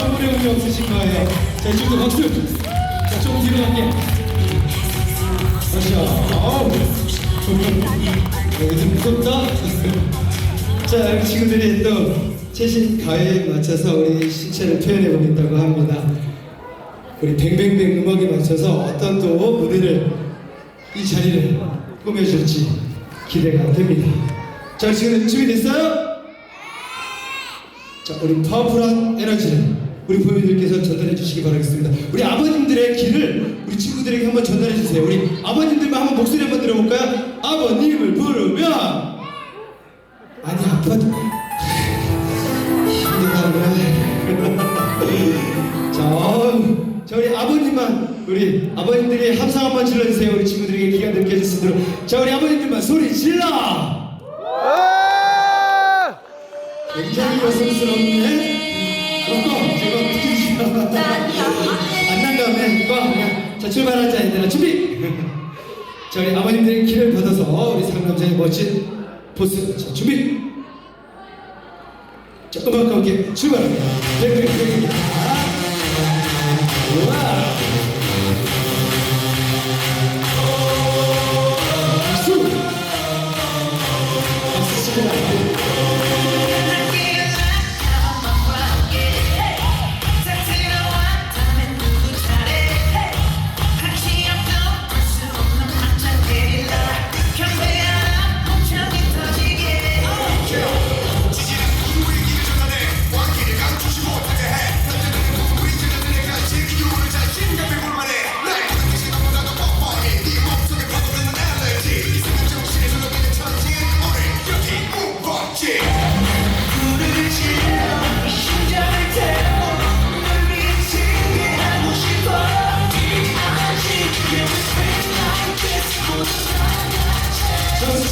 선물의 의미 없으신 거예요. 자, 이쪽도 박수. 자, 조금 뒤로 갈게. 다시요. 아우. 여기 좀 무섭다. 자, 친구들이 또 최신 가요에 맞춰서 우리 신체를 표현해 보겠다고 합니다. 우리 뱅뱅뱅 음악에 맞춰서 어떤 또 무대를 이 자리를 꾸며줄지 기대가 됩니다. 자, 지금 준비됐어요? 자, 우리 파워풀한 에너지를 우리 부모님들께서 전달해 주시기 바라겠습니다. 우리 아버님들의 길을 우리 친구들에게 한번 전달해 주세요. 우리 아버님들만 한번 목소리 한번 들어볼까요? 아버님을 부르면 아니 힘들다네. 자, 우리 아버님만 우리 아버님들이 함성 한번 질러주세요. 우리 친구들에게 기가 느껴질 수 있도록. 자 우리 아버님들만 소리 질러. 굉장히 여성스럽네. 출발하자 얘들아 준비. 자 우리 아버님들의 키를 받아서 우리 상남자의 멋진 포스. 자 준비. 자 음악과 함께 출발합니다. 네, 네, 네, 네. 우와.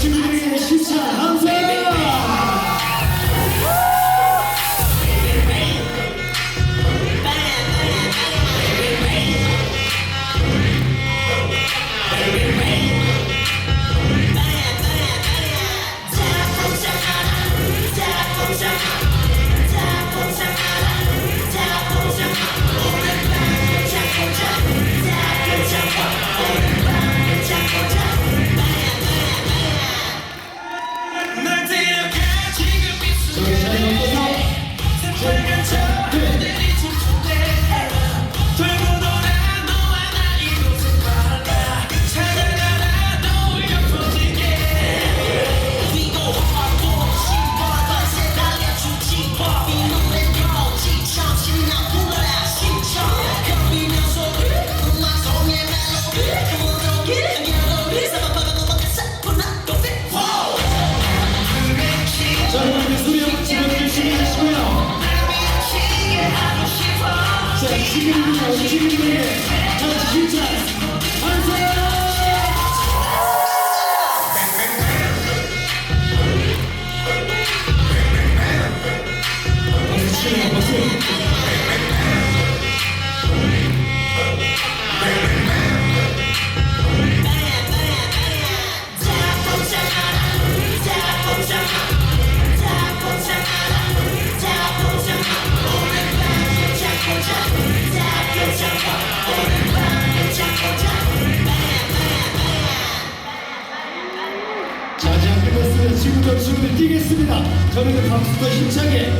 자, 자, 친구들이랑 우리 친구들 뛰겠습니다. 저는 박수도 힘차게.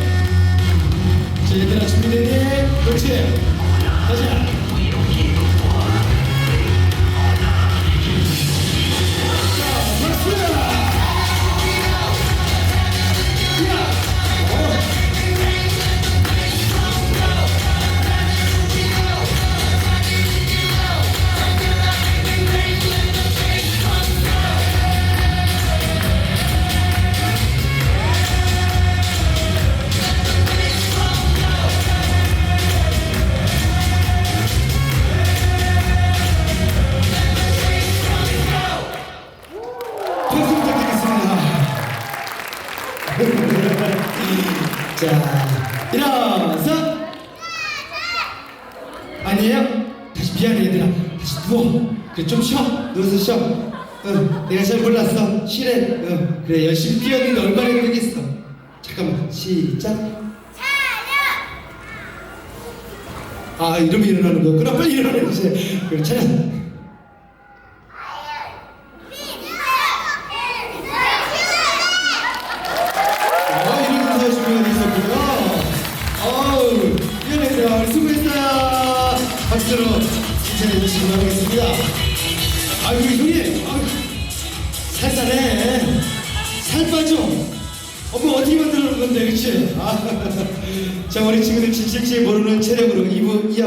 자, 얘들아 준비되니? 그렇지. 가자. 자, 자, 일어서. 아니에요? 다시 미안해 얘들아. 다시 누워. 그래 좀 쉬어. 누워서 쉬어. 응, 내가 잘 몰랐어. 쉬래. 응, 그래 열심히 뛰었는데 얼마나 그러겠어. 잠깐만 시작. 아 이러면 일어나는 거구나 빨리 일어나는 이제 그럼 차렷 살살해 살 빠져 어머 어떻게 만들어놓은 건데 그치? 아, 자 우리 친구들 진실지 모르는 체력으로 2부 이어